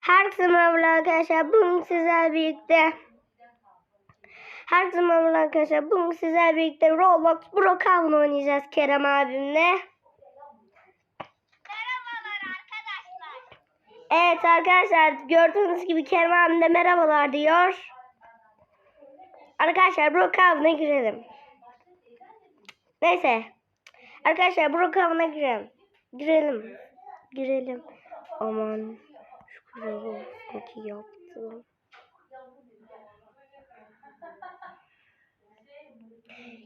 Herkese merhaba arkadaşlar. Bugün sizlerle birlikte Herkese merhaba arkadaşlar. Bugün sizlerle birlikte Roblox Brookhaven oynayacağız Kerem abimle. Merhabalar arkadaşlar. Evet arkadaşlar gördüğünüz gibi Kerem abim de merhabalar diyor. Arkadaşlar Brookhaven'a girelim. Neyse. Arkadaşlar Brookhaven'a girelim. Girelim. Girelim. Aman. Kuralı çok iyi yaptım.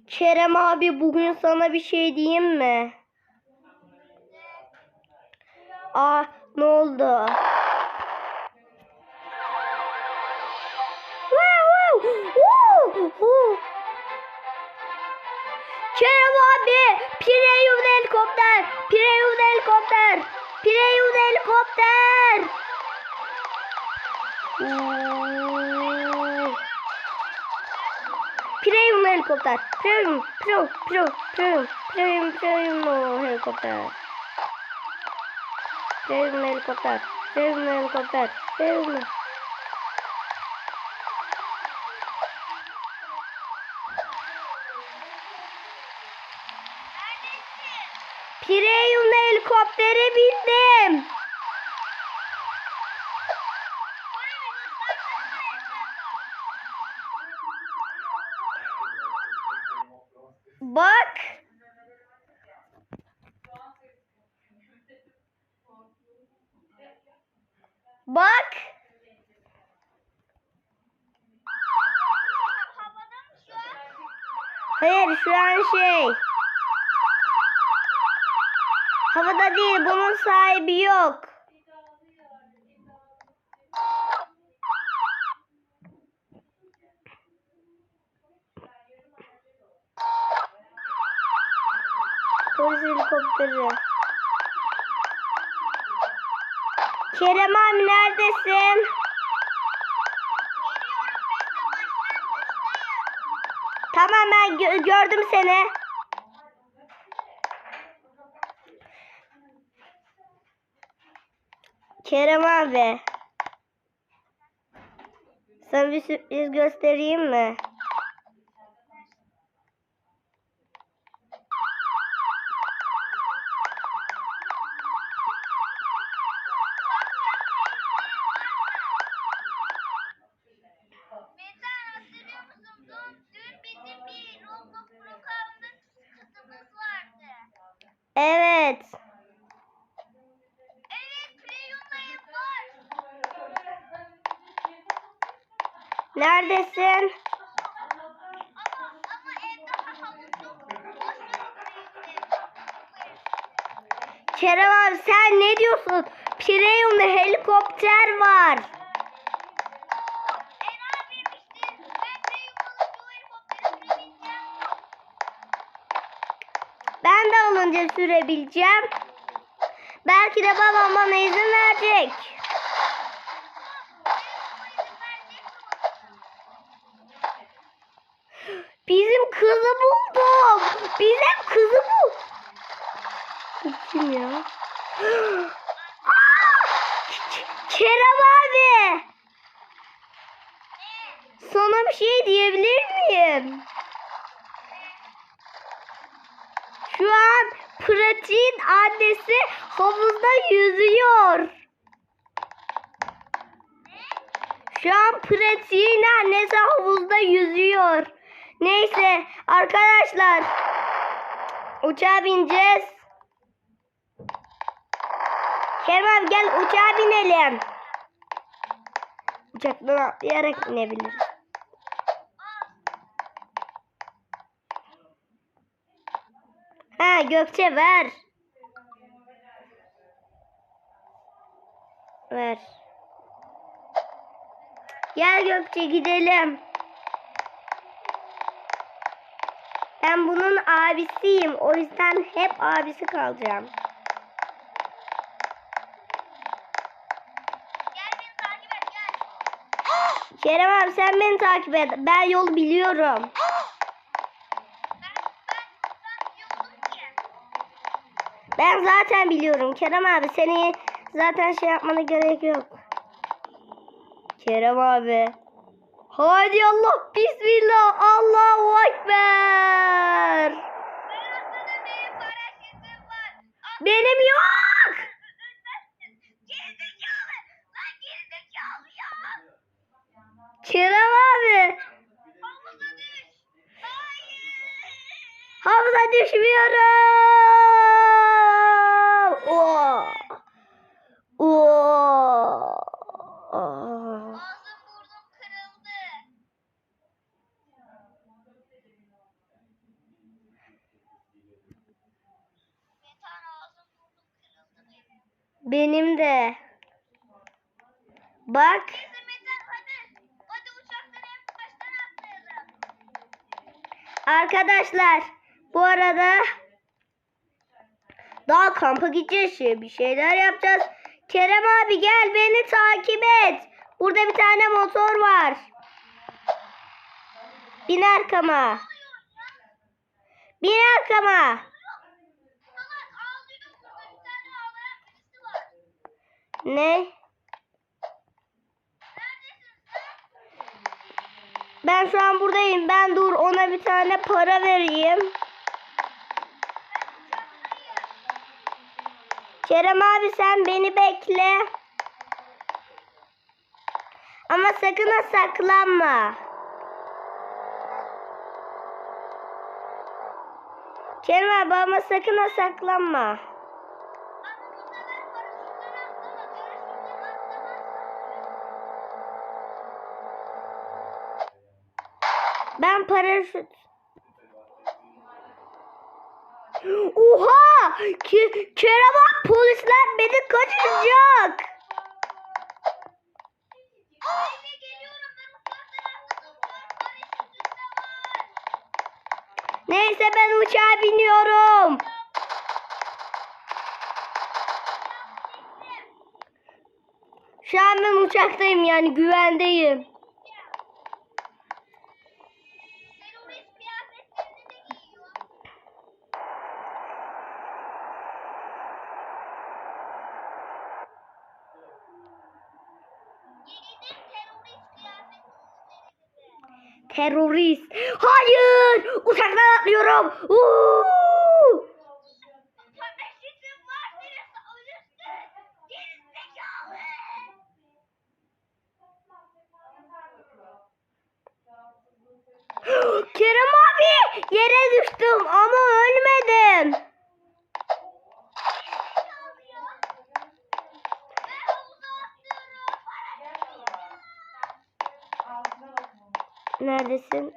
Kerem abi bugün sana bir şey diyeyim mi? Aa ne oldu? Kerem abi, Pireyun helikopter, Pireyun helikopter, Pireyun helikopter. Oo. Pireyun helikopter, Pireyun, Pireyun, Pireyun, Pireyun, Pireyun, Pireyun o helikopter. Pireyun helikopter, Pireyun helikopter, Pireyun. Neredesin? Pireyun helikoptere bindim. Bak. Hayır şu an şey. Havada değil bunun sahibi yok. Polis helikopteri. Kerem abi neredesin? Tamam ben gö- gördüm seni. Kerem abi. Sana bir sürpriz göstereyim mi? Neredesin? Kerem abi sen ne diyorsun? Pireyun'da helikopter var. Ben de alınca sürebileceğim. Belki de babam bana izin verecek. Bizim kızı buldum. Bizim kızı. Bu Kim ya? Kerem abi. Sana bir şey diyebilir miyim? Şu an Pratik'in annesi havuzda yüzüyor. Şu an Pratik'in annesi havuzda yüzüyor. Neyse arkadaşlar uçağa bineceğiz. Kerem abi gel uçağa binelim. Uçaktan atlayarak inebiliriz. Ha Gökçe ver. Ver. Gel Gökçe gidelim. Ben bunun abisiyim. O yüzden hep abisi kalacağım. Kerem abi sen beni takip et. Ben yolu biliyorum. Ben zaten biliyorum Kerem abi seni zaten şey yapmana gerek yok. Kerem abi. Hadi Allah bismillah Allahu ekber. Benim yok. Kerem abi. Havuza düşmüyorum. Benim. De. Bak. Arkadaşlar bu arada daha kampa gideceğiz bir şeyler yapacağız. Kerem abi gel beni takip et. Burada bir tane motor var. Bin arkama. Bin arkama. Salak ağlıyor burada bir tane ağlayan birisi var. Ne? Ben şu an buradayım. Ben dur ona bir tane para vereyim. Kerem abi sen beni bekle. Ama sakın ha saklanma. Kerem abi ama sakın ha saklanma. Ben paraşüt... Oha! Ke Kerem polisler beni kaçıracak. Neyse ben uçağa biniyorum. Şu an ben uçaktayım yani güvendeyim. Terörist kıyafetlerini de giyiyor. Giydim terörist kıyafetlerini. Terörist. Hayır! Uçaktan atlıyorum. Uuu! Kerem abi yere düştüm ama ölmedim. Gerizekalı ya. Ben havuza atlıyorum. Paraşütüm. Neredesin?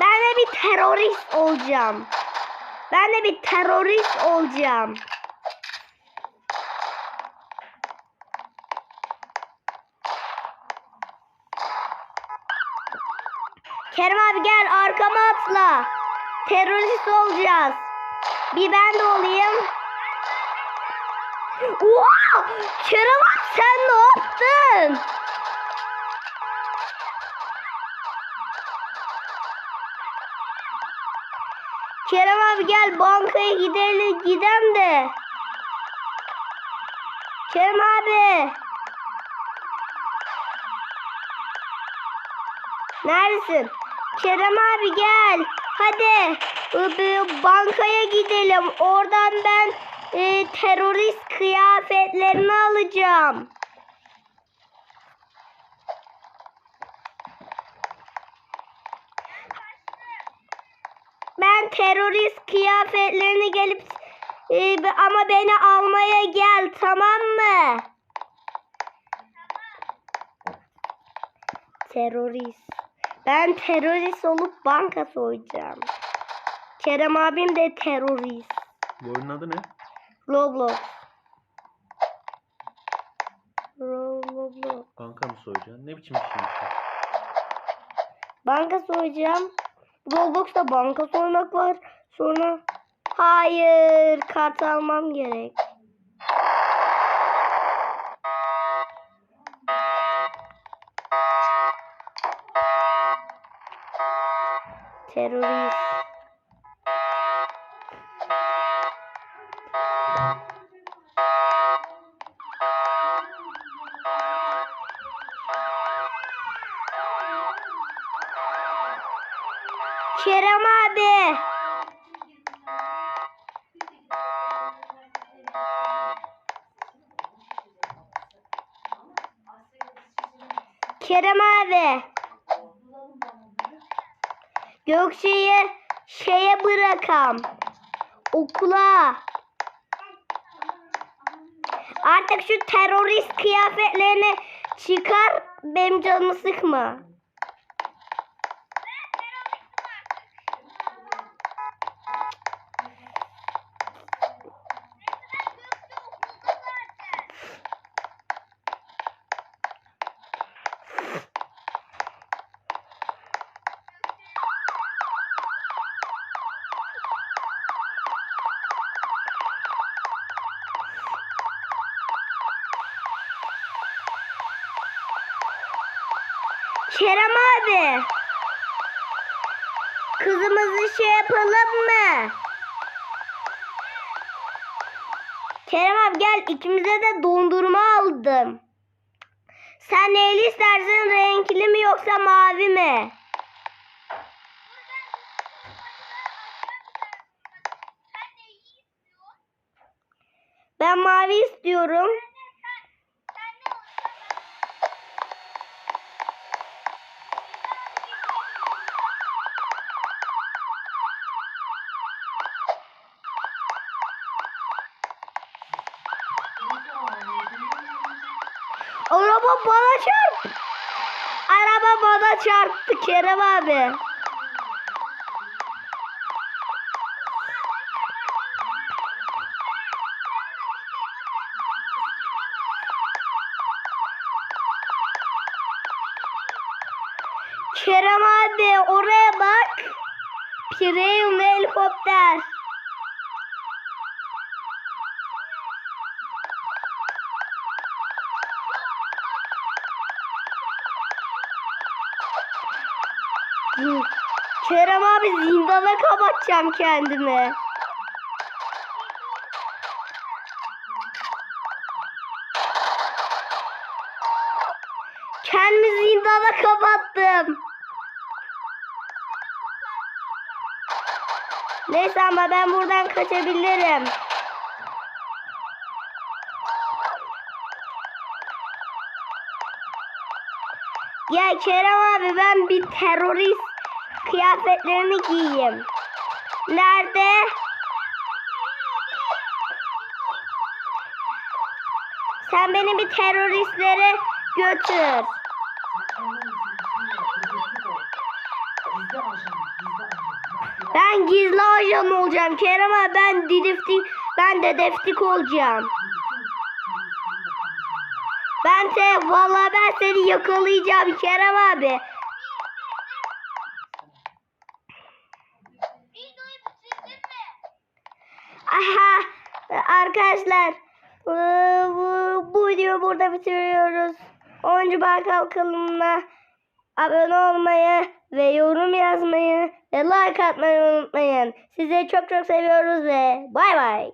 Ben de bir terörist olacağım. Ben de bir terörist olacağım. Kerem abi gel arkama atla. Terörist olacağız. Bir ben de olayım. Oha! Kerem sen ne yaptın? Kerem abi gel bankaya gidelim gidem de. Kerem abi. Neredesin? Kerem abi gel. Hadi e, bankaya gidelim. Oradan ben e, terörist kıyafetlerini alacağım. Ben terörist kıyafetlerini gelip e, ama beni almaya gel tamam mı? Terörist. Ben terörist olup banka soyacağım. Kerem abim de terörist. Bu oyunun adı ne? Roblox. Roblox. Banka mı soyacaksın? Ne biçim işin bu? Banka soyacağım. Roblox'ta banka soymak var. Sonra hayır kart almam gerek. Terörist. Kerem abi. Kerem abi. Gökçe'yi şeye bırakam. Okula. Artık şu terörist kıyafetlerini çıkar benim canımı sıkma. Kerem abi. Kızımızı şey yapalım mı? Kerem abi gel ikimize de dondurma aldım. Sen neyi istersin renkli mi yoksa mavi mi? Ben mavi istiyorum. Sen, sen ne olacak? Araba bana çarptı. Araba bana çarptı Kerem abi. Kerem abi oraya bak. Premium helikopter. Hı. Kerem zindana kapatacağım kendimi. Kendimi zindana kapattım. Neyse ama ben buradan kaçabilirim. Ya Kerem abi ben bir terörist kıyafetlerini giyeyim. Nerede? Sen beni bir teröristlere götür. Ben gizli ajan olacağım Kerem abi ben dedektif ben dedektif olacağım. Ben te vallahi ben seni yakalayacağım Kerem abi. Videoyu bitirdin mi? Aha arkadaşlar bu, bu videoyu burada bitiriyoruz. Oyuncu Bakkal kanalına abone olmayı ve yorum yazmayı ve like atmayı unutmayın. Sizi çok çok seviyoruz ve bay bay.